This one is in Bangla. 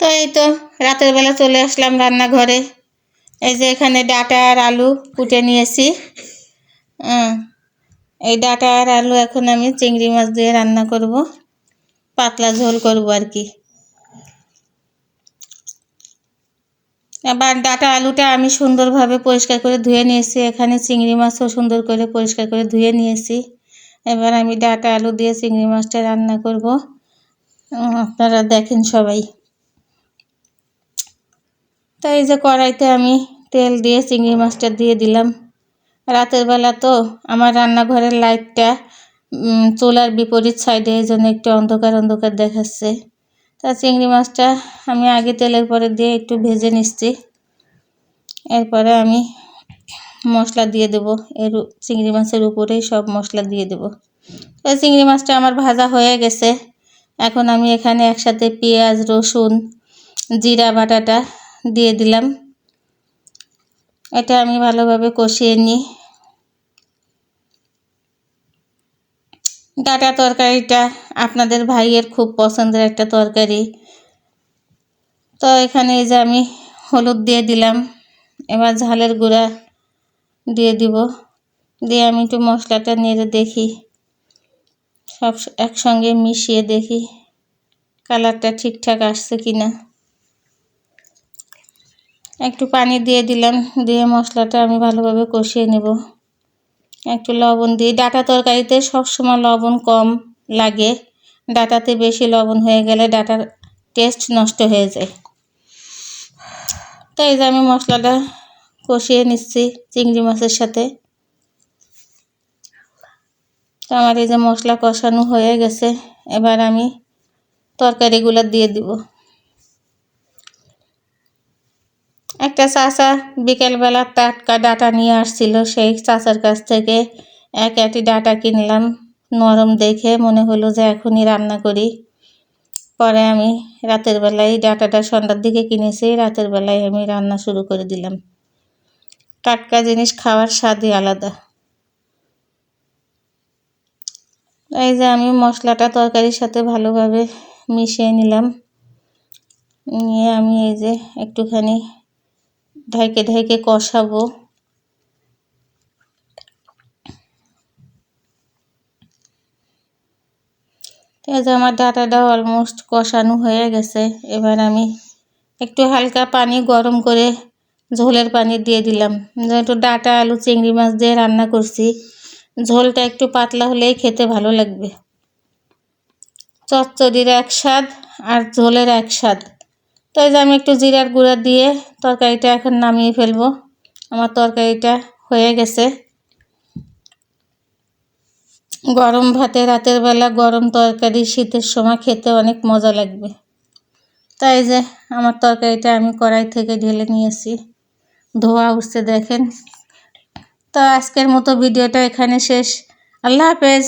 তো এই তো রাতের বেলা চলে আসলাম রান্নাঘরে। এই যে এখানে ডাটা আর আলু কুটে নিয়েছি। এই ডাটা আর আলু এখন আমি চিংড়ি মাছ দিয়ে রান্না করব। পাতলা ঝোল করব আর কি। এবার ডাটা আলুটা আমি সুন্দরভাবে পরিষ্কার করে ধুয়ে নিয়েছি। এখানে চিংড়ি মাছও সুন্দর করে পরিষ্কার করে ধুয়ে নিয়েছি। এবার আমি ডাটা আলু দিয়ে চিংড়ি মাছটা রান্না করব। আপনারা দেখেন সবাই। তাই এই যে কড়াইতে আমি তেল দিয়ে চিংড়ি মাছটা দিয়ে দিলাম। রাতের বেলা তো আমার রান্নাঘরের লাইটটা চুলার বিপরীত সাইডে এই জন্য একটু অন্ধকার অন্ধকার দেখাচ্ছে। তা চিংড়ি মাছটা আমি আগে তেলের পরে দিয়ে একটু ভেজে নিচ্ছি। এরপরে আমি মশলা দিয়ে দেবো। এর চিংড়ি মাছের উপরেই সব মশলা দিয়ে দেবো। তো চিংড়ি মাছটা আমার ভাজা হয়ে গেছে। এখন আমি এখানে একসাথে পেঁয়াজ, রসুন, জিরা, বাটাটা দিয়ে দিলাম। এটা আমি ভালোভাবে কষিয়ে নিই। ডাটা তরকারিটা আপনাদের ভাইয়ের খুব পছন্দের একটা তরকারি। তো এখানে এই যে আমি হলুদ দিয়ে দিলাম। এবার ঝালের গুঁড়া দিয়ে দিব। দিয়ে আমি একটু মশলাটা নেড়ে দেখি। সব একসঙ্গে মিশিয়ে দেখি। কালারটা ঠিকঠাক আসছে কি না একটু পানি দিয়ে দিলাম, দিয়ে মশলাটা আমি ভালোভাবে কষিয়ে নেব। একটু লবণ দিই ডাটা তরকারিতে সবসময় লবণ কম লাগে। ডাটাতে বেশি লবণ হয়ে গেলে ডাটার টেস্ট নষ্ট হয়ে যায়। তাই যে আমি মশলাটা কষিয়ে নিচ্ছি চিংড়ি মাছের সাথে। তো আমার এই যে মশলা কষানো হয়ে গেছে, এবার আমি তরকারিগুলো দিয়ে দিব। একটা চাচা বিকেলবেলা টাটকা ডাটা নিয়ে আসছিল, সেই চাচার কাছ থেকে এক একটি ডাটা কিনলাম। নরম দেখে মনে হলো যে এখনই রান্না করি। পরে আমি রাতের বেলায় ডাটাটা সন্ধ্যার দিকে কিনেছি, রাতের বেলায় আমি রান্না শুরু করে দিলাম। টাটকা জিনিস খাওয়ার স্বাদই আলাদা। এই যে আমি মশলাটা তরকারির সাথে ভালোভাবে মিশিয়ে নিলাম। নিয়ে আমি এই যে একটুখানি ঢাইকে ঢাইকে কষাবো। আছে, আমার ডাটাটা অলমোস্ট কষানো হয়ে গেছে। এবার আমি একটু হালকা পানি গরম করে ঝোলের পানি দিয়ে দিলাম। যেহেতু ডাটা, আলু, চিংড়ি মাছ দিয়ে রান্না করছি, ঝোলটা একটু পাতলা হলেই খেতে ভালো লাগবে। চচ্চড়ির এক স্বাদ আর ঝোলের এক স্বাদ। তো এই যে আমি একটু জিরার গুঁড়া দিয়ে তরকারিটা এখন নামিয়ে ফেলব। আমার তরকারিটা হয়ে গেছে। গরম ভাতে রাতের বেলা গরম তরকারি শীতের সময় খেতে অনেক মজা লাগবে। তাই যে আমার তরকারিটা আমি কড়াই থেকে ঢেলে নিয়েছি। ধোয়া উঠছে দেখেন। তো আজকের মতো ভিডিওটা এখানে শেষ। আল্লাহ হাফেজ।